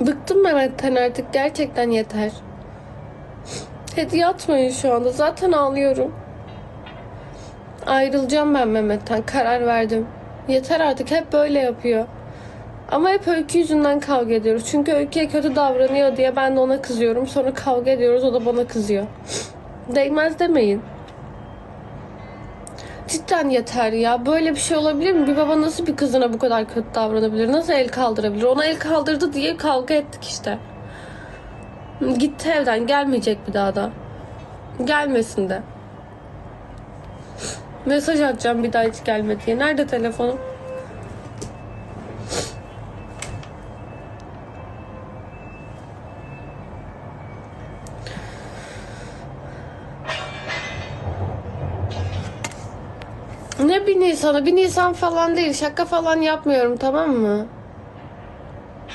Bıktım Mehmet'ten artık gerçekten yeter. Hediye atmayın şu anda zaten ağlıyorum. Ayrılacağım ben Mehmet'ten karar verdim. Yeter artık hep böyle yapıyor. Ama hep Öykü yüzünden kavga ediyoruz. Çünkü Öykü'ye kötü davranıyor diye ben de ona kızıyorum. Sonra kavga ediyoruz o da bana kızıyor. Değmez demeyin. Cidden yeter ya. Böyle bir şey olabilir mi? Bir baba nasıl bir kızına bu kadar kötü davranabilir? Nasıl el kaldırabilir? Ona el kaldırdı diye kavga ettik işte. Gitti evden. Gelmeyecek bir daha da. Gelmesin de. Mesaj atacağım bir daha hiç gelme diye. Nerede telefonum? Ne bir Nisan'ı? Bir Nisan falan değil. Şaka falan yapmıyorum tamam mı?